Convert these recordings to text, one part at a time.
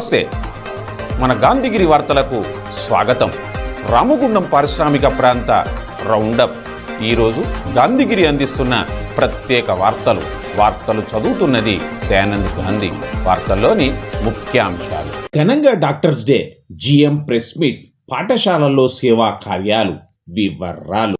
నమస్తే. మన గాంధీగిరి వార్తలకు స్వాగతం. రామగుండం పారిశ్రామిక ప్రాంత రౌండప్. ఈరోజు గాంధీగిరి అందిస్తున్న ప్రత్యేక వార్తలు. వార్తలు చదువుతున్నది దయానంద్ గాంధీ. వార్తల్లోని ముఖ్యాంశాలు. ఘనంగా doctors day GM press meet పాఠశాలల్లో సేవా కార్యాలు వివరాలు.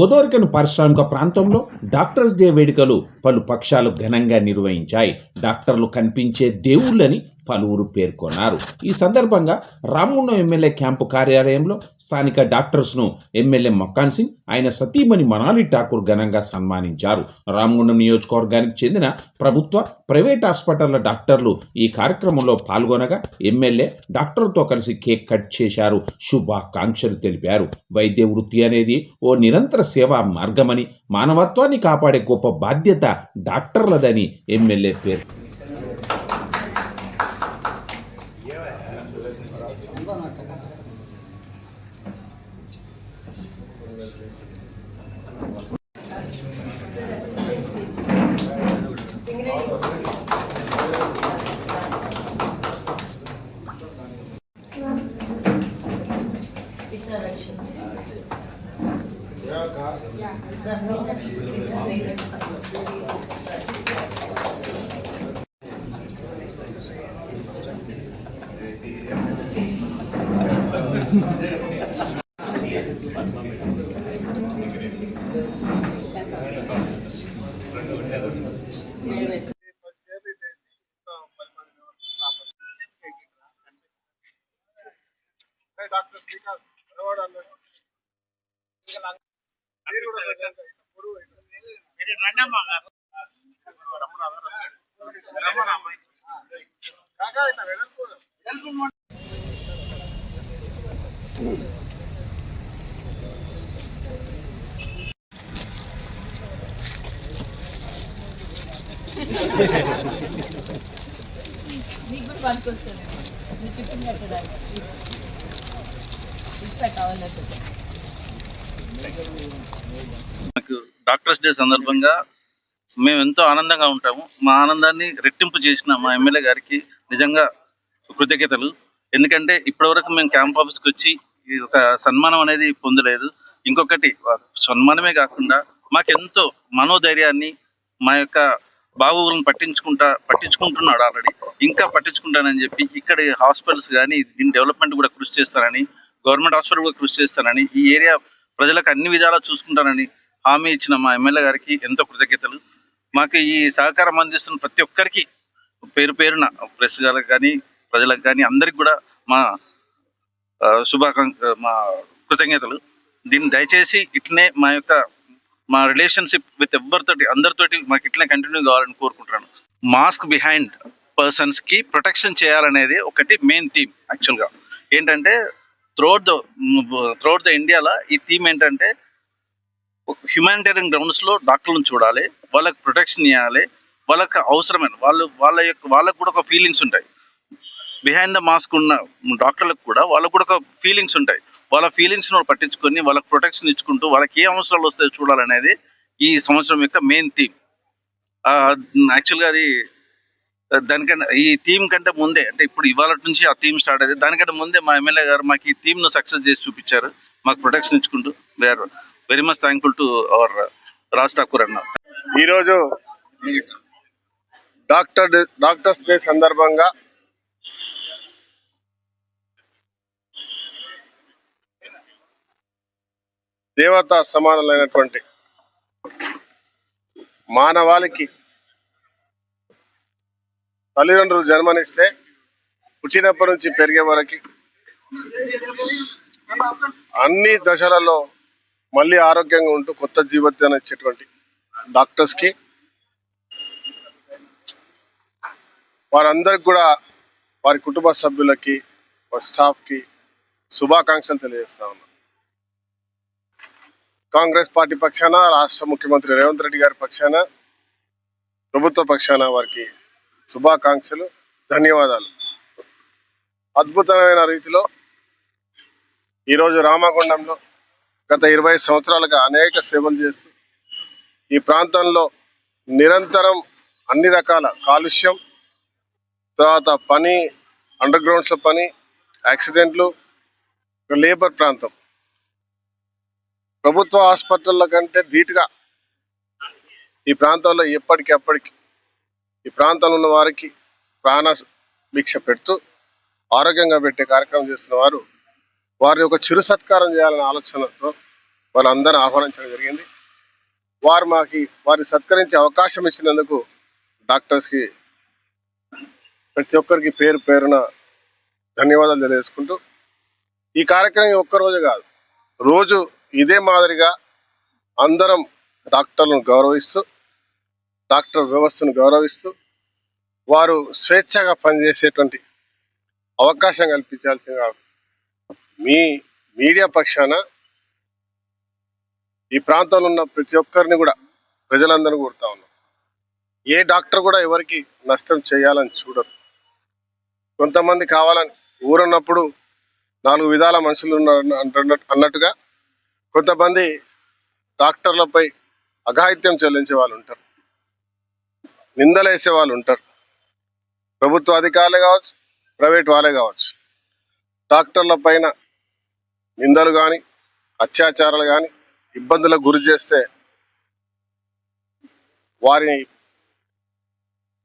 గోదావరికను పారిశ్రామిక ప్రాంతంలో డాక్టర్స్ డే వేడుకలు పలు పక్షాలు ఘనంగా నిర్వహించాయి. డాక్టర్లు కనిపించే దేవుళ్ళని పలువురు పేర్కొన్నారు. ఈ సందర్భంగా రామున్న ఎమ్మెల్యే క్యాంపు కార్యాలయంలో స్థానిక డాక్టర్స్ను ఎమ్మెల్యే మక్కాన్ సింగ్ ఆయన సతీమణి మనాలి ఠాకూర్ ఘనంగా సన్మానించారు. రామగుండం నియోజకవర్గానికి చెందిన ప్రభుత్వ ప్రైవేట్ హాస్పిటళ్ళ డాక్టర్లు ఈ కార్యక్రమంలో పాల్గొనగా ఎమ్మెల్యే డాక్టర్తో కలిసి కేక్ కట్ చేశారు. శుభాకాంక్షలు తెలిపారు. వైద్య వృత్తి అనేది ఓ నిరంతర సేవా మార్గమని మానవత్వాన్ని కాపాడే గొప్ప బాధ్యత డాక్టర్లదని ఎమ్మెల్యే పేరు డాక్టర్ శ్రీకాంత్ మనవాడు అన్నాడు మీరు కూడా రండి. ఇప్పుడు కాకా ఇట్లా వెనక్కు. నీకు కూడా పనికొస్తుంది చుట్టూ పెట్టడానికి ఇస్తా కావాలంటే మనకు డాక్టర్స్ డే సందర్భంగా మేము ఎంతో ఆనందంగా ఉంటాము. మా ఆనందాన్ని రెట్టింపు చేసిన మా ఎమ్మెల్యే గారికి నిజంగా కృతజ్ఞతలు. ఎందుకంటే ఇప్పటివరకు మేము క్యాంప్ ఆఫీస్కి వచ్చి ఒక సన్మానం అనేది పొందలేదు. ఇంకొకటి సన్మానమే కాకుండా మాకెంతో మనోధైర్యాన్ని మా యొక్క బాగోగులను పట్టించుకుంటా పట్టించుకుంటున్నాడు ఆల్రెడీ ఇంకా పట్టించుకుంటానని చెప్పి ఇక్కడ హాస్పిటల్స్ కానీ దీని డెవలప్మెంట్ కూడా కృషి చేస్తానని గవర్నమెంట్ హాస్పిటల్ కూడా కృషి చేస్తానని ఈ ఏరియా ప్రజలకు అన్ని విధాలా చూసుకుంటానని హామీ ఇచ్చిన మా ఎమ్మెల్యే గారికి ఎంతో కృతజ్ఞతలు. మాకు ఈ సహకారం అందిస్తున్న ప్రతి ఒక్కరికి పేరు పేరున ప్రెస్ గారికి కానీ ప్రజలకు కానీ అందరికి కూడా మా శుభాకాంక్ష మా కృతజ్ఞతలు. దీన్ని దయచేసి ఇట్లనే మా యొక్క మా రిలేషన్షిప్ విత్ ఎవరితోటి అందరితోటి మాకు ఇట్లా కంటిన్యూ కావాలని కోరుకుంటున్నాను. మాస్క్ బిహైండ్ పర్సన్స్కి ప్రొటెక్షన్ చేయాలనేది ఒకటి మెయిన్ థీమ్ యాక్చువల్గా ఏంటంటే త్రోట్ ద త్రోట్ ద ఇండియాలో ఈ థీమ్ ఏంటంటే హ్యుమానిటేరియన్ గ్రౌండ్స్లో డాక్టర్లను చూడాలి వాళ్ళకి ప్రొటెక్షన్ ఇవ్వాలి వాళ్ళకి అవసరమైన వాళ్ళు వాళ్ళ యొక్క వాళ్ళకు కూడా ఒక ఫీలింగ్స్ ఉంటాయి. బిహైండ్ ద మాస్క్ ఉన్న డాక్టర్లకు కూడా వాళ్ళకు కూడా ఒక ఫీలింగ్స్ ఉంటాయి. వాళ్ళ ఫీలింగ్స్ పట్టించుకొని వాళ్ళకి ప్రొటెక్షన్ ఇచ్చుకుంటూ వాళ్ళకి ఏ అవసరాలు వస్తాయో చూడాలనేది ఈ సంవత్సరం యొక్క మెయిన్ థీమ్ యాక్చువల్గా అది దానికంటే ఈ థీమ్ కంటే ముందే అంటే ఇప్పుడు ఇవాళ నుంచి ఆ థీమ్ స్టార్ట్ అయింది దానికంటే ముందే మా ఎమ్మెల్యే గారు మాకు ఈ థీమ్ను సక్సెస్ చేసి చూపించారు. మాకు ప్రొటెక్షన్ ఇచ్చుకుంటూ we are very much thankful to our Raj Thakur అన్న. ఈరోజు డాక్టర్ డాక్టర్స్ డే సందర్భంగా దేవత సమానులైనటువంటి మానవాళికి తల్లిదండ్రులు జన్మనిస్తే పుట్టినప్పటి నుంచి పెరిగే వరకు అన్ని దశలలో మళ్ళీ ఆరోగ్యంగా ఉంటూ కొత్త జీవితాన్ని ఇచ్చేటువంటి డాక్టర్స్కి వారందరికి కూడా వారి కుటుంబ సభ్యులకి వారి స్టాఫ్కి శుభాకాంక్షలు తెలియజేస్తా ఉన్నాను. కాంగ్రెస్ పార్టీ పక్షాన రాష్ట్ర ముఖ్యమంత్రి రేవంత్ రెడ్డి గారి పక్షాన ప్రభుత్వ పక్షాన వారికి శుభాకాంక్షలు ధన్యవాదాలు. అద్భుతమైన రీతిలో ఈరోజు రామగుండంలో గత ఇరవై సంవత్సరాలుగా అనేక సేవలు చేస్తూ ఈ ప్రాంతంలో నిరంతరం అన్ని రకాల కాలుష్యం తర్వాత పని అండర్ గ్రౌండ్స్లో పని యాక్సిడెంట్లు లేబర్ ప్రాంతం. ప్రభుత్వ హాస్పిటల్ల కంటే ధీటుగా ఈ ప్రాంతంలో ఎప్పటికప్పటికి ఈ ప్రాంతంలో ఉన్న వారికి ప్రాణ భిక్ష పెడుతూ ఆరోగ్యంగా పెట్టే కార్యక్రమం చేస్తున్న వారు వారి యొక్క చిరు సత్కారం చేయాలనే ఆలోచనతో వాళ్ళందరూ ఆహ్వానించడం జరిగింది. వారు మాకి వారిని సత్కరించే అవకాశం ఇచ్చినందుకు డాక్టర్స్కి ప్రతి ఒక్కరికి పేరు పేరున ధన్యవాదాలు తెలియజేసుకుంటూ ఈ కార్యక్రమం ఒక్కరోజు కాదు రోజు ఇదే మాదిరిగా అందరం డాక్టర్లను గౌరవిస్తూ డాక్టర్ వ్యవస్థను గౌరవిస్తూ వారు స్వేచ్ఛగా పనిచేసేటువంటి అవకాశం కల్పించాల్సిందిగా మీ మీడియా పక్షాన ఈ ప్రాంతంలో ఉన్న ప్రతి ఒక్కరిని కూడా ప్రజలందరినీ కోరుతా ఉన్నాం. ఏ డాక్టర్ కూడా ఎవరికి నష్టం చేయాలని చూడరు. కొంతమంది కావాలని ఊరున్నప్పుడు నాలుగు విధాల మనుషులు ఉన్నారు అన్నట్టుగా కొంతమంది డాక్టర్లపై అఘాయిత్యం చెల్లించే వాళ్ళు ఉంటారు. నిందలేసే వాళ్ళు ఉంటారు. ప్రభుత్వ అధికారులే కావచ్చు ప్రైవేట్ వాళ్ళే కావచ్చు. డాక్టర్ల పైన నిందలు కానీ అత్యాచారాలు కానీ ఇబ్బందులకు గురి చేస్తే వారిని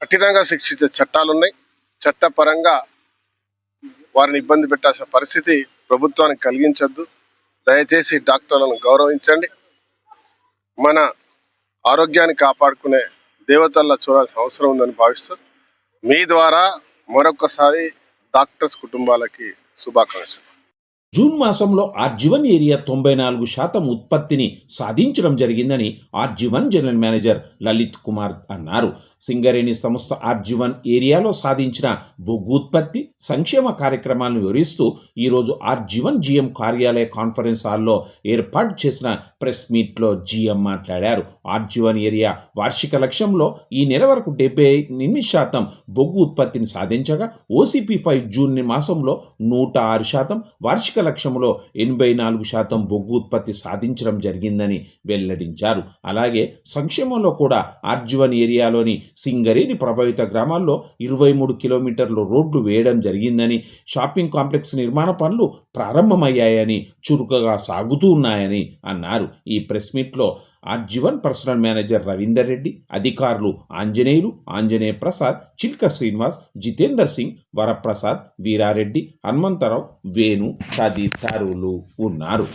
కఠినంగా శిక్షించే చట్టాలు ఉన్నాయి. చట్టపరంగా వారిని ఇబ్బంది పెట్టాల్సిన పరిస్థితి ప్రభుత్వానికి కలిగించద్దు. దయచేసి డాక్టర్లను గౌరవించండి. మన ఆరోగ్యాన్ని కాపాడుకునే దేవతల్లా చూడాల్సిన అవసరం ఉందని భావిస్తూ మీ ద్వారా మరొకసారి డాక్టర్స్ కుటుంబాలకి శుభాకాంక్షలు. జూన్ మాసంలో ఆర్జీవన్ ఏరియా తొంభై నాలుగు శాతం ఉత్పత్తిని సాధించడం జరిగిందని RG one general manager Lalit Kumar అన్నారు. సింగరేణి సంస్థ ఆర్జీవన్ ఏరియాలో సాధించిన బొగ్గు ఉత్పత్తి సంక్షేమ కార్యక్రమాలను వివరిస్తూ ఈరోజు ఆర్జీవన్ జీఎం కార్యాలయ కాన్ఫరెన్స్ హాల్లో ఏర్పాటు చేసిన ప్రెస్ మీట్లో జీఎం మాట్లాడారు. ఆర్జీవన్ ఏరియా వార్షిక లక్ష్యంలో ఈ నెల వరకు డెబ్బై ఎనిమిది శాతం బొగ్గు ఉత్పత్తిని సాధించగా ఓసీపీ ఫైవ్ జూన్ మాసంలో నూట ఆరు శాతం వార్షిక లక్ష్యంలో ఎనభై నాలుగు శాతం బొగ్గు ఉత్పత్తి సాధించడం జరిగిందని వెల్లడించారు. అలాగే సంక్షేమంలో కూడా ఆర్జువన్ ఏరియాలోని సింగరేణి ప్రభావిత గ్రామాల్లో ఇరవై మూడు కిలోమీటర్లు రోడ్లు వేయడం జరిగిందని షాపింగ్ కాంప్లెక్స్ నిర్మాణ పనులు ప్రారంభమయ్యాయని చురుకుగా సాగుతూ ఉన్నాయని అన్నారు. ఈ ప్రెస్ మీట్లో RG one personal manager Ravinder Reddy అధికారులు ఆంజనేయులు ఆంజనేయ ప్రసాద్ చిల్క శ్రీనివాస్ జితేందర్ సింగ్ వరప్రసాద్ వీరారెడ్డి హనుమంతరావు వేణు తదితరులు ఉన్నారు.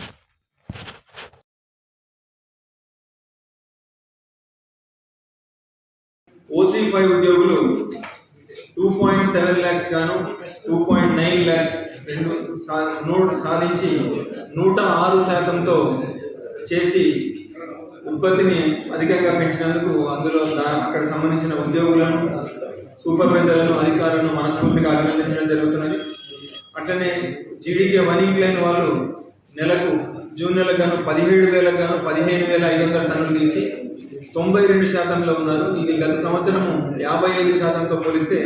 ఓసీ ఫైవ్ ఉద్యోగులు టూ పాయింట్ సెవెన్ ల్యాక్స్ గాను టూ పాయింట్ నైన్ ల్యాక్స్ రెండు సాధించి నూట ఆరు శాతంతో చేసి ఉత్పత్తిని అధికంగా పెంచినందుకు అందులో అక్కడ సంబంధించిన ఉద్యోగులను సూపర్వైజర్లను అధికారులను మనస్ఫూర్తిగా అభినందించడం జరుగుతున్నది. అట్లనే జీడీకే వన్ ఇంక్లైన్ వాళ్ళు నెలకు జూన్ నెలకు గాను పదిహేడు వేలకు గాను పదిహేను వేల ఐదు వందల టన్నులు తీసి తొంభై రెండు శాతంలో ఉన్నారు. ఇది గత సంవత్సరం యాభై ఐదు శాతంతో పోలిస్తే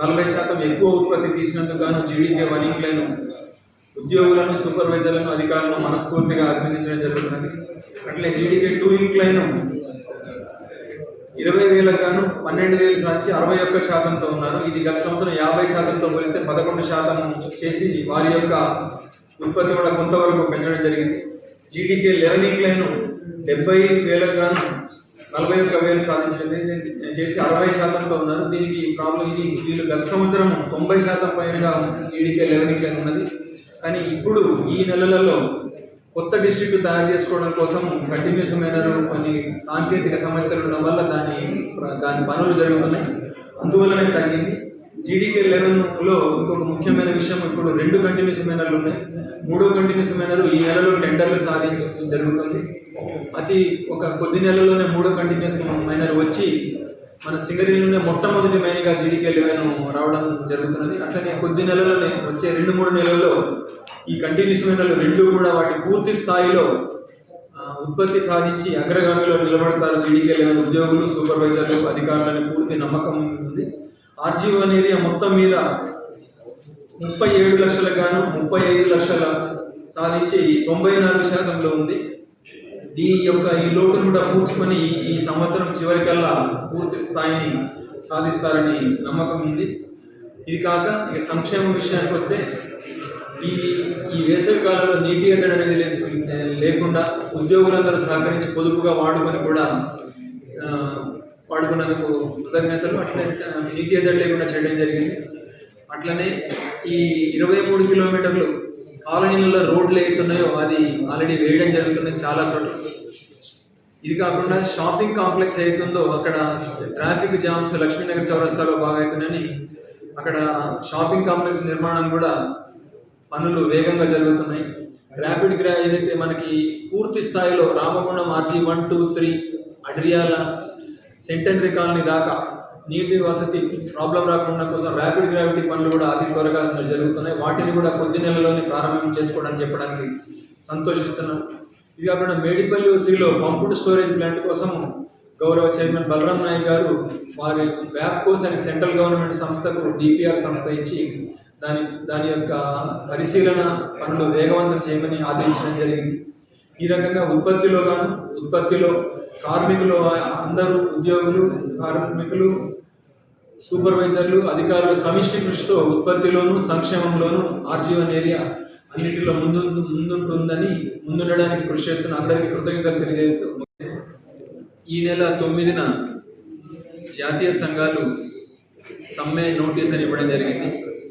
నలభై శాతం ఎక్కువ ఉత్పత్తి తీసినందుకు గాను జీడీకే వన్ ఇంక్లైన్ ఉద్యోగులను సూపర్వైజర్లను అధికారులను మనస్ఫూర్తిగా అభినందించడం జరుగుతున్నది. అట్లే జీడీకే టూ ఇంక్లైన్ ఇరవై వేలకు గాను పన్నెండు వేలు సాధించి అరవై ఒక్క శాతంతో ఉన్నారు. ఇది గత సంవత్సరం యాభై శాతంతో పోలిస్తే పదకొండు శాతం చేసి వారి యొక్క ఉత్పత్తి కూడా కొంతవరకు పెంచడం జరిగింది. జీడీకే లెవెన్ ఇంక్లైన్ డెబ్బై వేలకు గాను నలభై ఒక్క వేలు సాధించింది. చేసి అరవై శాతంతో ఉన్నారు. దీనికి ప్రాబ్లం ఇది. వీళ్ళు గత సంవత్సరం తొంభై శాతం పైనగా జీడీకే లెవెన్ ఇంక్లైన్ ఉన్నది. కానీ ఇప్పుడు ఈ నెలలలో కొత్త డిస్ట్రిక్ట్ తయారు చేసుకోవడం కోసం కంటిన్యూస్ కొన్ని సాంకేతిక సమస్యలు ఉండడం వల్ల దాని దాని పనులు జరుగుతున్నాయి. అందువల్లనే తగ్గింది. జీడీకే లెవెన్లో ఇంకొక ముఖ్యమైన విషయం ఇప్పుడు రెండు కంటిన్యూస్ మైనర్లు ఉన్నాయి. మూడో కంటిన్యూస్ మైనర్ ఈ నెలలో టెండర్లు సాధించడం జరుగుతుంది. అతి ఒక కొద్ది నెలలోనే మూడో కంటిన్యూస్ మైనర్ వచ్చి మన సింగరేణిలోనే మొట్టమొదటి మైన్గా జీడికే లెవెన్ రావడం జరుగుతున్నది. అట్లనే కొద్ది నెలల్లోనే వచ్చే రెండు మూడు నెలల్లో ఈ కంటిన్యూస్ మైనర్లు రెండు కూడా వాటి పూర్తి స్థాయిలో ఉత్పత్తి సాధించి అగ్రగామిలో నిలబడతారు జీడికే లెవెన్ ఉద్యోగులు సూపర్వైజర్లు అధికారులని పూర్తి నమ్మకం ఉంది. ఆర్జీఓ అనేది మొత్తం మీద ముప్పై ఏడు లక్షలకు గాను ముప్పై ఐదు లక్షల సాధించి తొంభై నాలుగు శాతంలో ఉంది. దీని యొక్క ఈ లోటును కూడా పూడ్చుకొని ఈ- సంవత్సరం చివరికల్లా పూర్తి స్థాయిని సాధిస్తారని నమ్మకం ఉంది. ఇది కాక ఇక సంక్షేమ విషయానికి వస్తే ఈ ఈ వేసవి కాలంలో నీటి ఎద్దడి అనేది లేకుండా ఉద్యోగులందరూ సహకరించి పొదుపుగా వాడుకొని కూడా వాడుకున్నందుకు కృతజ్ఞతలు. అట్లనే నీటి ఎద్దడి లేకుండా చేయడం జరిగింది. అట్లనే ఈ ఇరవై మూడు కిలోమీటర్లు కాలనీలలో రోడ్లు అవుతున్నాయో అది ఆల్రెడీ వేయడం జరుగుతుంది చాలా చోట్ల. ఇది కాకుండా షాపింగ్ కాంప్లెక్స్ అవుతుందో అక్కడ ట్రాఫిక్ జామ్స్ లక్ష్మీనగర్ చౌరస్తాలో బాగా అవుతున్నాయని అక్కడ షాపింగ్ కాంప్లెక్స్ నిర్మాణం కూడా పనులు వేగంగా జరుగుతున్నాయి. ర్యాపిడ్ గ్రా ఏదైతే మనకి పూర్తి స్థాయిలో Ramagundam RG one two three Adriyala centenary colony దాకా నీటి వసతి ప్రాబ్లం రాకుండా కోసం ర్యాపిడ్ గ్రావిటీ పనులు కూడా అతి త్వరగా జరుగుతున్నాయి. వాటిని కూడా కొద్ది నెలలోనే ప్రారంభం చేసుకోవడానికి చెప్పడానికి సంతోషిస్తున్నాం. ఇది కాకుండా మేడిపల్లి ఓసీలో పంపుడు స్టోరేజ్ ప్లాంట్ కోసం గౌరవ చైర్మన్ బలరాం నాయక్ గారు వారి వ్యాప్కోస్ అనే సెంట్రల్ గవర్నమెంట్ సంస్థకు డిపిఆర్ సంస్థ ఇచ్చి దాని దాని యొక్క పరిశీలన పనులు వేగవంతం చేయమని ఆదేశించడం జరిగింది. ఈ రకంగా ఉత్పత్తిలో కాను ఉత్పత్తిలో కార్మికులు అందరూ ఉద్యోగులు కార్మికులు సూపర్వైజర్లు అధికారులు సమిష్టి కృషితో ఉత్పత్తిలోను సంక్షేమంలోను ఆర్జీవన్ ఏరియా అన్నిటిలో ముందు ముందుంటుందని ముందుండడానికి కృషి చేస్తున్న అందరికీ కృతజ్ఞతలు తెలియజేస్తూ ఈ నెల తొమ్మిదిన జాతీయ సంఘాలు సమ్మె నోటీస్ అని ఇవ్వడం జరిగింది.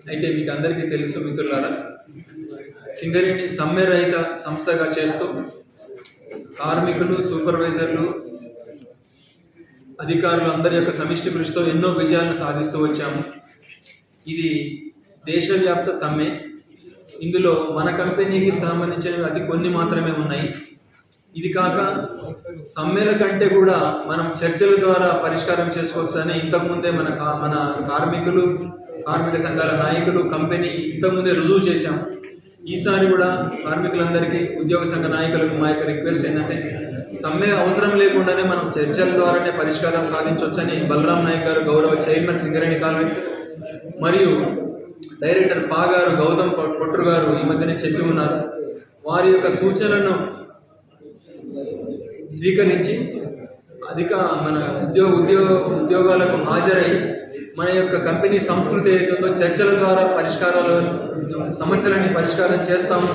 అయితే మీకు అందరికీ తెలుసు మిత్రులారా సింగరేణి సమ్మె రహిత సంస్థగా చేస్తూ కార్మికులు సూపర్వైజర్లు అధికారులు అందరి యొక్క సమిష్టి కృషితో ఎన్నో విజయాలను సాధిస్తూ వచ్చాము. ఇది దేశవ్యాప్త సమ్మె. ఇందులో మన కంపెనీకి సంబంధించినవి అతి కొన్ని మాత్రమే ఉన్నాయి. ఇది కాక సమ్మెల కంటే కూడా మనం చర్చల ద్వారా పరిష్కారం చేసుకోవచ్చు అని ఇంతకుముందే మన కా- మన కార్మికులు కార్మిక సంఘాల నాయకులు కంపెనీ ఇంతకుముందే రుజువు చేశాము. ఈసారి కూడా కార్మికులందరికీ ఉద్యోగ సంఘ నాయకులకు మా యొక్క రిక్వెస్ట్ ఏంటంటే సమ్మె అవసరం లేకుండానే మనం చర్చల ద్వారానే పరిష్కారం సాధించవచ్చని బలరాం నాయక్ గారు గౌరవ చైర్మన్ సింగరేణి కాంగ్రెస్ మరియు డైరెక్టర్ పా గారు గౌతమ్ పొ- పొట్రు గారు ఈ మధ్యనే చెప్పి ఉన్నారు. వారి యొక్క సూచనలను స్వీకరించి అధిక మన ఉద్యోగ ఉద్యోగ ఉద్యోగాలకు హాజరై మన యొక్క కంపెనీ సంస్కృతి ఏదైతుందో చర్చల ద్వారా పరిష్కారాలు సమస్యలన్నీ పరిష్కారం చేస్తాము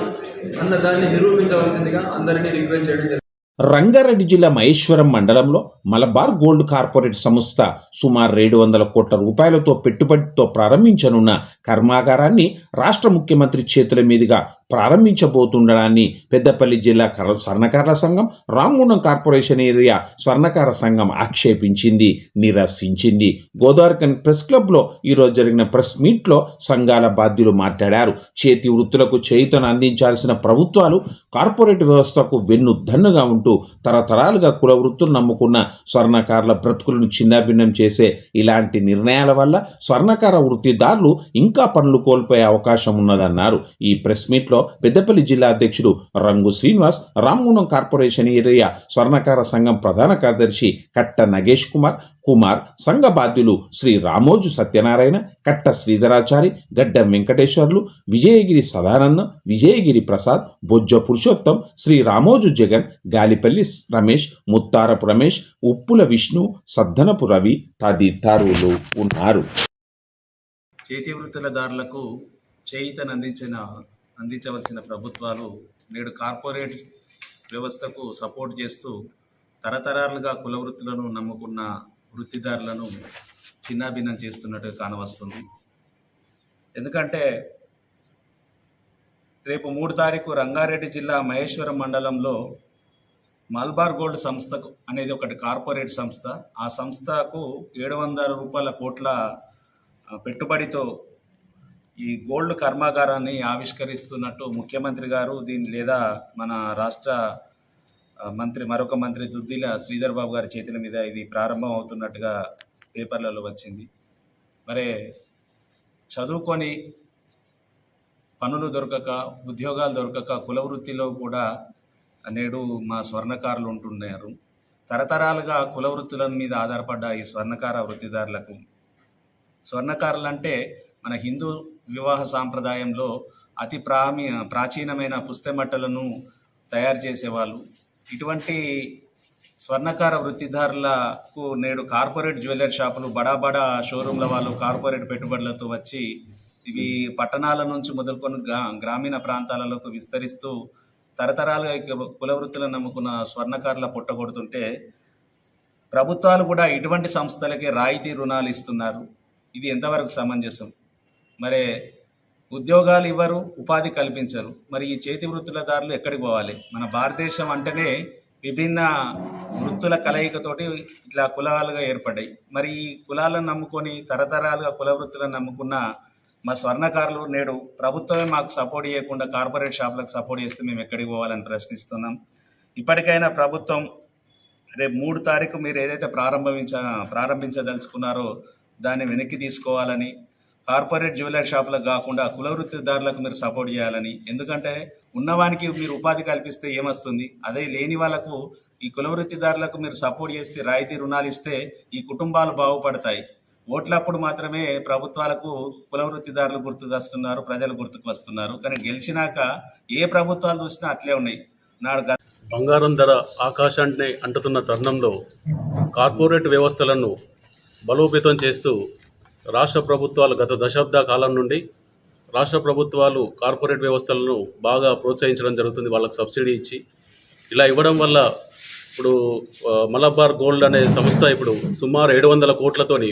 అన్న దాన్ని నిరూపించవలసిందిగా అందరినీ రిక్వెస్ట్ చేయడం జరిగింది. రంగారెడ్డి జిల్లా మహేశ్వరం మండలంలో మలబార్ గోల్డ్ కార్పొరేట్ సంస్థ సుమారు ఏడు వందల కోట్ల రూపాయలతో పెట్టుబడితో ప్రారంభించనున్న కర్మాగారాన్ని రాష్ట్ర ముఖ్యమంత్రి చేతుల మీదుగా ప్రారంభించబోతుండడాన్ని పెద్దపల్లి జిల్లా కర్ర స్వర్ణకారుల సంఘం రామగుండం కార్పొరేషన్ ఏరియా స్వర్ణకార సంఘం ఆక్షేపించింది నిరసించింది. గోదావరికన్ ప్రెస్ క్లబ్లో ఈరోజు జరిగిన ప్రెస్ మీట్లో సంఘాల బాధ్యులు మాట్లాడారు. చేతి వృత్తులకు చేయుతను అందించాల్సిన ప్రభుత్వాలు కార్పొరేట్ వ్యవస్థకు వెన్నుదన్నుగా ఉంటూ తరతరాలుగా కుల వృత్తులు నమ్ముకున్న స్వర్ణకారుల బ్రతుకులను చిన్నాభిన్నం చేసే ఇలాంటి నిర్ణయాల వల్ల స్వర్ణకార వృత్తిదారులు ఇంకా పనులు కోల్పోయే అవకాశం ఉన్నదన్నారు. ఈ ప్రెస్ మీట్లో పెద్దపల్లి జిల్లా అధ్యక్షుడు రంగు శ్రీనివాస్ రామ్మూనం కార్పొరేషన్ ఏరియా స్వర్ణకార సంఘం ప్రధాన కార్యదర్శి కట్ట నగేష్ కుమార్ కుమార్ సంఘ బాధ్యులు శ్రీ రామోజు సత్యనారాయణ కట్ట శ్రీధరాచారి గడ్డ వెంకటేశ్వర్లు విజయగిరి సదానందం విజయగిరి ప్రసాద్ బొజ్జ పురుషోత్తం శ్రీ రామోజు జగన్ గాలిపల్లి రమేష్ ముత్తారపు రమేష్ ఉప్పుల విష్ణు సద్దనపు రవి తదితరులు ఉన్నారు. చేతి వృత్తులదారులకు చేయితను అందించవలసిన ప్రభుత్వాలు నేడు కార్పొరేట్ వ్యవస్థకు సపోర్ట్ చేస్తూ తరతరాలుగా కుల వృత్తులను నమ్ముకున్న వృత్తిదారులను చిన్నాభిన్నం చేస్తున్నట్టు కానవస్తుంది. ఎందుకంటే రేపు మూడు తారీఖు రంగారెడ్డి జిల్లా మహేశ్వరం మండలంలో మల్బార్ గోల్డ్ సంస్థకు అనేది ఒకటి కార్పొరేట్ సంస్థ. ఆ సంస్థకు ఏడు వందల రూపాయల కోట్ల పెట్టుబడితో ఈ గోల్డ్ కర్మాగారాన్ని ఆవిష్కరిస్తున్నట్టు ముఖ్యమంత్రి గారు దీని లేదా మన రాష్ట్ర మంత్రి మరొక మంత్రి దుద్దిల శ్రీధర్ బాబు గారి చేతుల మీద ఇది ప్రారంభం అవుతున్నట్టుగా పేపర్లలో వచ్చింది. మరి చదువుకొని పనులు దొరకక ఉద్యోగాలు దొరకక కుల వృత్తిలో కూడా నేడు మా స్వర్ణకారులు ఉంటున్నారు. తరతరాలుగా కుల వృత్తుల మీద ఆధారపడ్డ ఈ స్వర్ణకార వృత్తిదారులకు స్వర్ణకారులు అంటే మన హిందూ వివాహ సాంప్రదాయంలో అతి ప్రామి ప్రాచీనమైన పుస్తమట్టలను తయారు చేసేవాళ్ళు. ఇటువంటి స్వర్ణకార వృత్తిదారులకు నేడు కార్పొరేట్ జ్యువెలరీ షాపులు బడా బడా షోరూమ్ల వాళ్ళు కార్పొరేట్ పెట్టుబడులతో వచ్చి ఇవి పట్టణాల నుంచి మొదలుకొని గ్రా గ్రామీణ ప్రాంతాలలోకి విస్తరిస్తూ తరతరాలుగా కుల వృత్తులను నమ్ముకున్న స్వర్ణకారుల పుట్టగొడుతుంటే ప్రభుత్వాలు కూడా ఇటువంటి సంస్థలకే రాయితీ రుణాలు ఇస్తున్నారు. ఇది ఎంతవరకు సమంజసం? మరి ఉద్యోగాలు ఇవ్వరు ఉపాధి కల్పించరు. మరి ఈ చేతి వృత్తుల దారులు ఎక్కడికి పోవాలి? మన భారతదేశం అంటేనే విభిన్న వృత్తుల కలయికతోటి ఇట్లా కులాలుగా ఏర్పడ్డాయి. మరి ఈ కులాలను నమ్ముకొని తరతరాలుగా కుల వృత్తులను నమ్ముకున్న మా స్వర్ణకారులు నేడు ప్రభుత్వమే మాకు సపోర్ట్ చేయకుండా కార్పొరేట్ షాపులకు సపోర్ట్ చేస్తే మేము ఎక్కడికి పోవాలని ప్రశ్నిస్తున్నాం. ఇప్పటికైనా ప్రభుత్వం రేపు మూడు తారీఖు మీరు ఏదైతే ప్రారంభించ ప్రారంభించదలుచుకున్నారో దాన్ని వెనక్కి తీసుకోవాలని కార్పొరేట్ జ్యువెలరీ షాపులకు కాకుండా కుల వృత్తిదారులకు మీరు సపోర్ట్ చేయాలని. ఎందుకంటే ఉన్నవానికి మీరు ఉపాధి కల్పిస్తే ఏమొస్తుంది? అదే లేని వాళ్ళకు ఈ కుల వృత్తిదారులకు మీరు సపోర్ట్ చేస్తే రాయితీ రుణాలు ఇస్తే ఈ కుటుంబాలు బాగుపడతాయి. ఓట్లప్పుడు మాత్రమే ప్రభుత్వాలకు కుల వృత్తిదారులు గుర్తుకు వస్తున్నారు ప్రజలు గుర్తుకు వస్తున్నారు కానీ గెలిచినాక ఏ ప్రభుత్వాలు చూసినా అట్లే ఉన్నాయి. నాడు బంగారం ధర ఆకాశాన్ని అంటుతున్న తరుణంలో కార్పొరేట్ వ్యవస్థలను బలోపేతం చేస్తూ రాష్ట్ర ప్రభుత్వాలు గత దశాబ్ద కాలం నుండి రాష్ట్ర ప్రభుత్వాలు కార్పొరేట్ వ్యవస్థలను బాగా ప్రోత్సహించడం జరుగుతుంది వాళ్ళకి సబ్సిడీ ఇచ్చి. ఇలా ఇవ్వడం వల్ల ఇప్పుడు మలబార్ గోల్డ్ అనే సంస్థ ఇప్పుడు సుమారు ఏడు వందల కోట్లతోని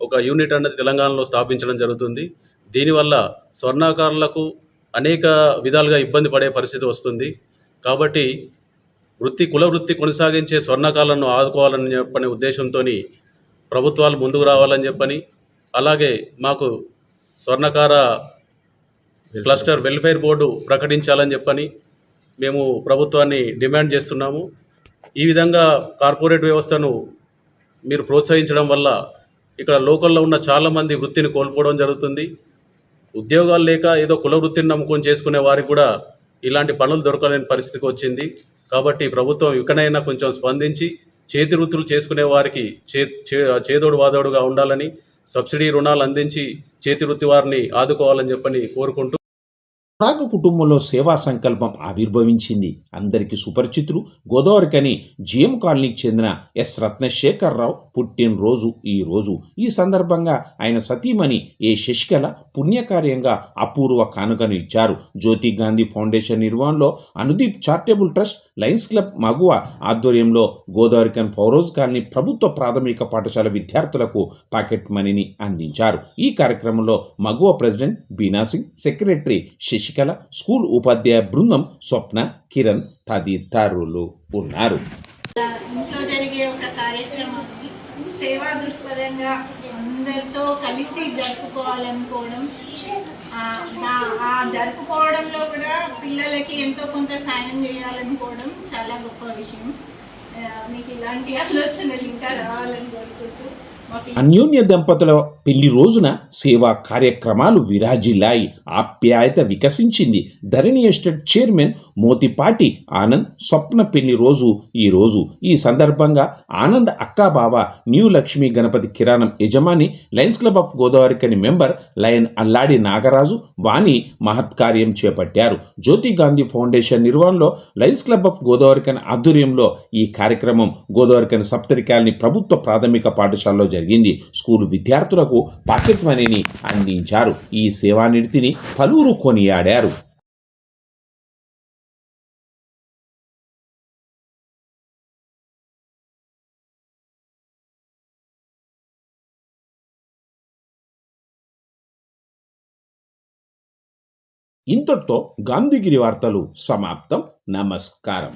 ఒక యూనిట్ అనేది తెలంగాణలో స్థాపించడం జరుగుతుంది. దీనివల్ల స్వర్ణాకారులకు అనేక విధాలుగా ఇబ్బంది పడే పరిస్థితి వస్తుంది. కాబట్టి వృత్తి కుల వృత్తి కొనసాగించే స్వర్ణకాలను ఆదుకోవాలని చెప్పని ఉద్దేశంతో ప్రభుత్వాలు ముందుకు రావాలని చెప్పని అలాగే మాకు స్వర్ణకార క్లస్టర్ వెల్ఫేర్ బోర్డు ప్రకటించాలని చెప్పని మేము ప్రభుత్వాన్ని డిమాండ్ చేస్తున్నాము. ఈ విధంగా కార్పొరేట్ వ్యవస్థను మీరు ప్రోత్సహించడం వల్ల ఇక్కడ లోకల్లో ఉన్న చాలామంది వృత్తిని కోల్పోవడం జరుగుతుంది. ఉద్యోగాలు లేక ఏదో కుల వృత్తిని నమ్ముకొని చేసుకునే వారికి కూడా ఇలాంటి పనులు దొరకలేని పరిస్థితికి వచ్చింది. కాబట్టి ప్రభుత్వం ఇకనైనా కొంచెం స్పందించి చేతి వృత్తులు చేసుకునే వారికి చే చే- చేదోడు వాదోడుగా ఉండాలని సబ్సిడీ రుణాలు అందించి చేతి వృత్తి వారిని ఆదుకోవాలని చెప్పని కోరుకుంటూ రాగ కుటుంబంలో సేవా సంకల్పం ఆవిర్భవించింది. అందరికీ సుపరిచితులు. గోదావరికని జిఎం కాలనీకి చెందిన ఎస్ రత్నశేఖరరావు పుట్టినరోజు ఈ రోజు. ఈ సందర్భంగా ఆయన సతీమణి ఏ శశికళ పుణ్యకార్యంగా అపూర్వ కానుకను ఇచ్చారు. జ్యోతి గాంధీ ఫౌండేషన్ నిర్వహణలో Anudeep charitable trust lions club మగువ ఆధ్వర్యంలో గోదావరికన్ పౌరోజ్ కాలనీ ప్రభుత్వ ప్రాథమిక పాఠశాల విద్యార్థులకు పాకెట్ మనీని అందించారు. ఈ కార్యక్రమంలో మగువ president Beena Singh secretary Sasikala school ఉపాధ్యాయ బృందం స్వప్న కిరణ్ తదితరులు ఉన్నారు. ఇంట్లో జరిగే ఒక కార్యక్రమాన్ని సేవా దృక్పథంగా అందరితో కలిసి జరుపుకోవాలనుకోవడం జరుపుకోవడంలో కూడా పిల్లలకి ఎంతో కొంత సాయం చేయాలనుకోవడం చాలా గొప్ప విషయం. మీకు ఇలాంటి ఆలోచనలు ఇంకా రావాలని కోరుకుంటూ అన్యోన్య దంపతుల పెళ్ళి రోజున సేవా కార్యక్రమాలు విరాజిల్లాయి ఆప్యాయత వికసించింది. ధరణి ఎస్టేట్ చైర్మన్ మోతిపాటి ఆనంద్ స్వప్న పెళ్ళి రోజు ఈ రోజు. ఈ సందర్భంగా ఆనంద్ అక్కాబావ న్యూ లక్ష్మీ గణపతి కిరాణం యజమాని lions club of Godavarikhani member lion Alladi Nagaraju Vani మహత్కార్యం చేపట్టారు. జ్యోతి గాంధీ ఫౌండేషన్ నిర్వహణలో లయన్స్ క్లబ్ ఆఫ్ గోదావరికన్ ఆధ్వర్యంలో ఈ కార్యక్రమం గోదావరికన్ సప్తరికాలని ప్రభుత్వ ప్రాథమిక పాఠశాలలో జరిగింది. స్కూలు విద్యార్థులకు పాకెట్ మనీని అందించారు. ఈ సేవానిడితిని పలువురు కొనియాడారు. ఇంతటితో గాంధీగిరి వార్తలు సమాప్తం. నమస్కారం.